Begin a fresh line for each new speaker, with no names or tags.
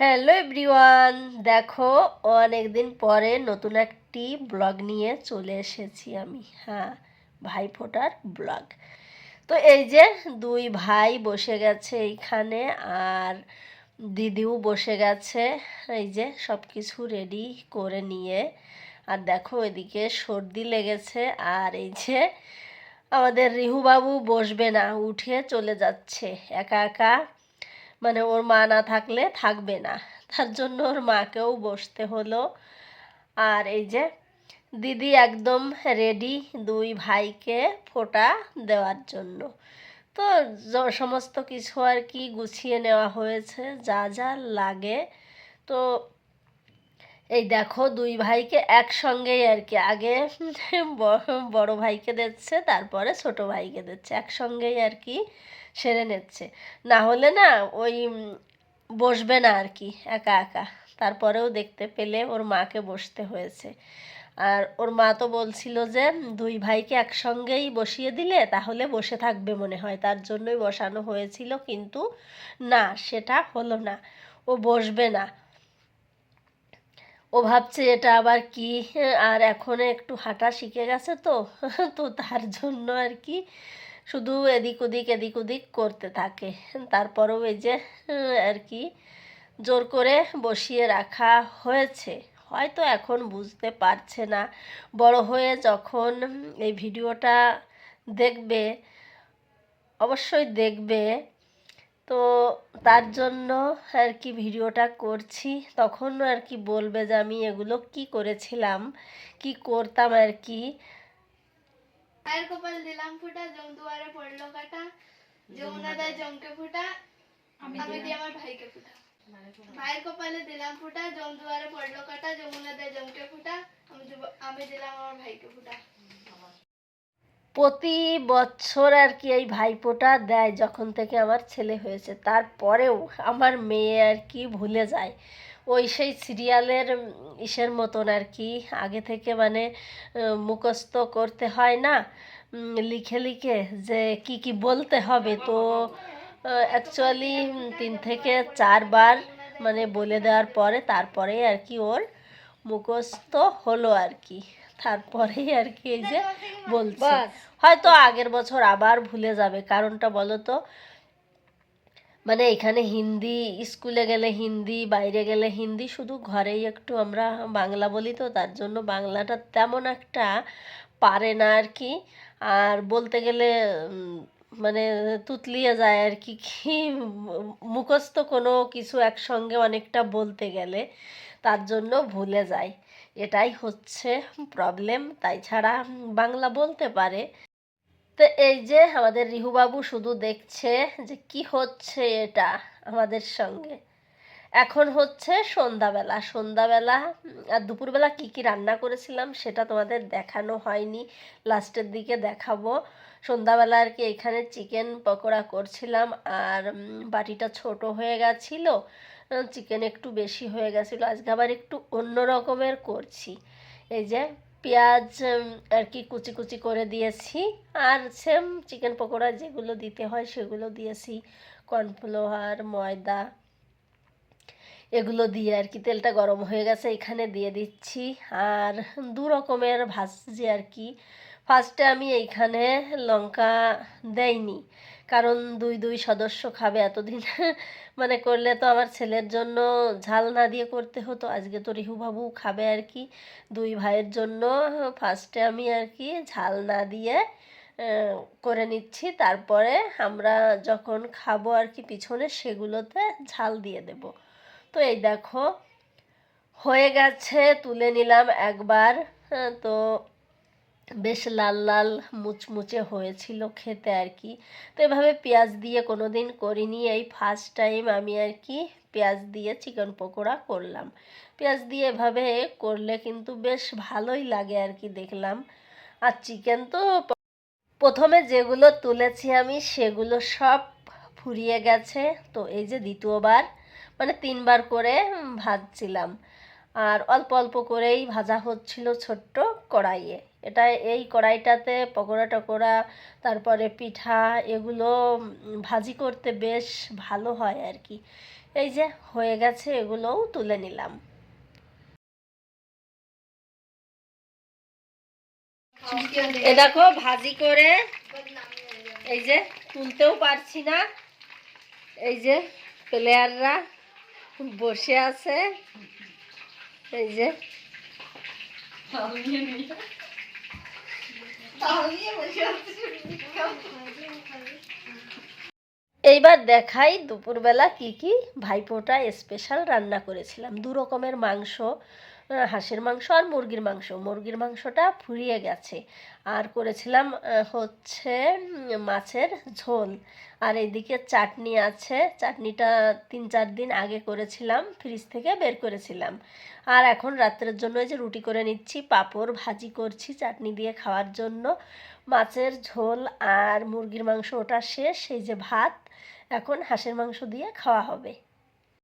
Hello everyone দেখো অনেক দিন পরে নতুন একটি ব্লগ নিয়ে চলে এসেছি আমি। হ্যাঁ ভাই ফোটার ব্লগ। তো এই যে দুই ভাই বসে গেছে এইখানে আর দিদিও বসে গেছে। এই যে সব কিছু রেডি করে নিয়ে। আর দেখো, এদিকে সর্দি লেগেছে আর এই যে আমাদের রিহুবাবু বসবে না, উঠে চলে যাচ্ছে। একা একা মানে ওর মা না থাকলে থাকবে না। তার জন্য ওর মাকেও বসতে হলো। আর এই যে দিদি একদম রেডি দুই ভাইকে ফোঁটা দেওয়ার জন্য। তো সমস্ত কিছু আর কি গুছিয়ে নেওয়া হয়েছে, যা যা লাগে। তো এই দেখো দুই ভাইকে একসঙ্গেই আর কি। আগে বড় ভাইকে দিচ্ছে, তারপরে ছোট ভাইকে দিচ্ছে। একসঙ্গেই আর কি সেরে নিচ্ছে। না হলে না ওই বসবে না আর কি, একা একা। তারপরেও দেখতে পেলে ওর মাকে বসতে হয়েছে। আর ওর মা তো বলছিল যে, দুই ভাইকে একসঙ্গেই বসিয়ে দিলে তাহলে বসে থাকবে মনে হয়। তার জন্যই বসানো হয়েছিল, কিন্তু না, সেটা হলো না। ও বসবে না। ও ভাবছে এটা আবার কি? আর এখন একটু হাঁটা শিখে গেছে তো তো তার জন্য আর কি শুধু এদিক ওদিক এদিক ওদিক করতে থাকে। তারপরেও এই যে, আর কি, জোর করে বসিয়ে রাখা হয়েছে। হয়তো এখন বুঝতে পারছে না। বড় হয়ে যখন এই ভিডিওটা দেখবে, অবশ্যই দেখবে। তো তার জন্য আর কি ভিডিওটা করছি। তখন আর কি বলবে যে আমি এগুলো কি করেছিলাম, কি করতাম আর কি।
মায়ের কপাল দিলাম ফুটা জমদুয়ারে পড়ল কাটা যমুনা দেয় জমকে ফুটা আমি দিই আমার ভাইকে ফুটা। পায়ের কপালে দিলাম ফুটা জমদুয়ারে পড়ল কাটা যমুনা দেয় জমকে ফুটা আমি আমি দিলাম আমার ভাইকে ফুটা।
প্রতি বছর আর কি এই ভাইফোঁটা দেয় যখন থেকে আমার ছেলে হয়েছে। তারপরেও আমার মেয়ে আর কি ভুলে যায়। ওই সেই সিরিয়ালের ইসের মতন আর কি। আগে থেকে মানে মুখস্থ করতে হয় না। লিখে লিখে যে কি কি বলতে হবে। তো অ্যাকচুয়ালি তিন থেকে চারবার মানে বলে দেওয়ার পরে তারপরে আর কি ওর মুখস্থ হলো আর কি। তারপরেই আর কি এই যে বলছে। হয়তো আগের বছর আবার ভুলে যাবে কারণটা বলো তো। মানে এখানে হিন্দি স্কুলে গেলে হিন্দি বাইরে গেলে হিন্দি শুধু ঘরেই একটু আমরা বাংলা বলি তো তার জন্য বাংলাটা তেমন একটা পারে না আর কি। আর বলতে গেলে মানে তুতলিয়ে যায় আর কি কি মুখস্থ কোনো কিছু একসঙ্গে অনেকটা বলতে গেলে তার জন্য ভুলে যায় এটাই হচ্ছে প্রবলেম তাই ছাড়া বাংলা বলতে পারে। তো এই যে আমাদের রিহুবাবু শুধু দেখছে যে কি হচ্ছে এটা আমাদের সঙ্গে। এখন হচ্ছে সন্ধ্যাবেলা। সন্ধ্যাবেলা, আর দুপুরবেলা কি কি রান্না করেছিলাম সেটা তোমাদের দেখানো হয়নি। লাস্টের দিকে দেখাবো। সন্ধ্যাবেলা আর কি এখানে চিকেন পকোড়া করছিলাম। আর বাটিটা ছোট হয়ে গেছিল। চিকেন একটু বেশি হয়ে গেছিল। আজকে আবার একটু অন্য রকমের করছি। এই যে পেঁয়াজ আর কি কুচি কুচি করে দিয়েছি। আর সেম চিকেন পকোড়া যেগুলো দিতে হয় সেগুলো দিয়েছি। কর্নফ্লাওয়ার, ময়দা, এগুলো দিয়ে আর কি তেলটা গরম হয়ে গেছে, এখানে দিয়ে দিচ্ছি। আর দু রকমের ভাজছি আর কি। ফার্স্টে আমি এইখানে লঙ্কা দেইনি। কারণ দুই দুই সদস্য খাবে এতদিন। মানে করলে তো আমার ছেলের জন্য ঝাল না দিয়ে করতে হতো। আজকে তো রিহুবাবু খাবে আর কি। দুই ভাইয়ের জন্য ফার্স্টে আমি আর কি ঝাল না দিয়ে করে নিচ্ছি। তারপরে আমরা যখন খাব আর কি পিছনে সেগুলোতে ঝাল দিয়ে দেব। তো এই দেখো হয়ে গেছে তুলে নিলাম একবার। হ্যাঁ, তো বেশ লাল লাল মুচমুচে হয়েছিল খেতে আর কি। তো এভাবে পেঁয়াজ দিয়ে কোনো দিন করিনি। এই ফার্স্ট টাইম আমি আর কি পেঁয়াজ দিয়ে চিকেন পকোড়া করলাম। পেঁয়াজ দিয়ে এভাবে করলে কিন্তু বেশ ভালোই লাগে আর কি দেখলাম। আর চিকেন তো প্রথমে যেগুলো তুলেছি আমি সেগুলো সব ফুরিয়ে গেছে। তো এই যে দ্বিতীয়বার মানে তিনবার করে ভাজছিলাম। আর অল্প অল্প করেই ভাজা হচ্ছিল ছোট্ট কড়াইয়ে। এটা এই কড়াইটাতে, পকোড়া, টকোড়া, তারপরে পিঠা, এগুলো ভাজি করতে বেশ ভালো হয় আর কি এই যে, হয়ে গেছে, এগুলোও তুলে নিলাম। দেখো, ভাজি করে এই যে, তুলতেও পারছি না। এই যে, প্লেয়াররা বসে আছে। এই যে। এইবার দেখাই দুপুরবেলা কি কি ভাইপোটা স্পেশাল রান্না করেছিলাম। দু রকমের মাংস হাঁসের মাংস আর মুরগির মাংস। মুরগির মাংসটা ফুরিয়ে গেছে। আর করেছিলাম হচ্ছে মাছের ঝোল। আর এইদিকে চাটনি আছে। চাটনিটা তিন চার দিন আগে করেছিলাম, ফ্রিজ থেকে বের করেছিলাম। আর এখন রাত্রের জন্য এই যে রুটি করে নিচ্ছি, পাঁপড় ভাজি করছি চাটনি দিয়ে খাওয়ার জন্য। মাছের ঝোল আর মুরগির মাংস ওটা শেষ, এই যে ভাত। এখন হাঁসের মাংস দিয়ে খাওয়া হবে।